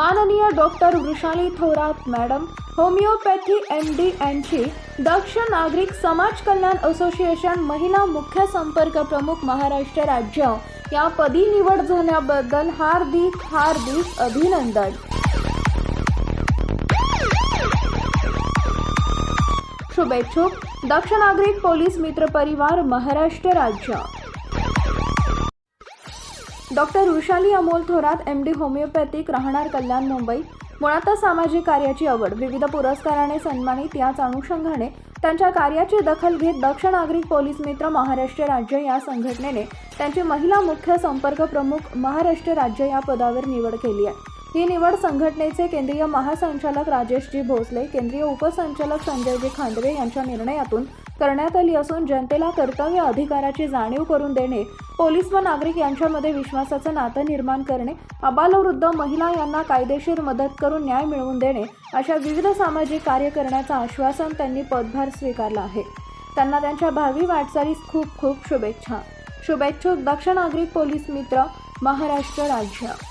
माननीय doctor Vrushali Thorat madam homeopathy M D यांची दक्ष नागरिक समाज कल्याण असोसिएशन महिला मुख्य संपर्क प्रमुख महाराष्ट्र राज्य या पदी निवड झाल्याबद्दल हार्दिक हार्दिक अभिनंदन. शुभेच्छुक. दक्ष नागरिक पोलीस मित्र परिवार महाराष्ट्र राज्य. Doctor Vrushali Amol Thorat M D homeopathic राहणार कल्याण मुंबई. मुळातच सामाजिक कार्याची आवड विविध पुरस्काराने सन्मानित याच अनुषंगाने त्यांच्या कार्याची दखल घेत दक्ष नागरिक पोलीस मित्र महाराष्ट्र राज्य या संघटनेने त्यांची महिला मुख्य संपर्क प्रमुख महाराष्ट्र राज्य या पदावर निवड केली आहे. ही निवड संघटनेचे केंद्रीय महासंचालक राजेशजी भोसले केंद्रीय उपसंचालक संजयजी खांडवे यांच्या निर्णयातून करण्यात आली असून जनतेला कर्तव्य अधिकाराची जाणीव करून देणे पोलीस व नागरिक यांच्यामध्ये विश्वासाचं नातं निर्माण करणे अबालवृद्ध महिला यांना कायदेशीर मदत करून न्याय मिळवून देणे अशा विविध सामाजिक कार्य करण्याचं आश्वासन त्यांनी पदभार स्वीकारला आहे. त्यांना त्यांच्या भावी वाटचालीस खूप खूप शुभेच्छा. शुभेच्छुक दक्ष नागरिक पोलीस मित्र महाराष्ट्र राज्य.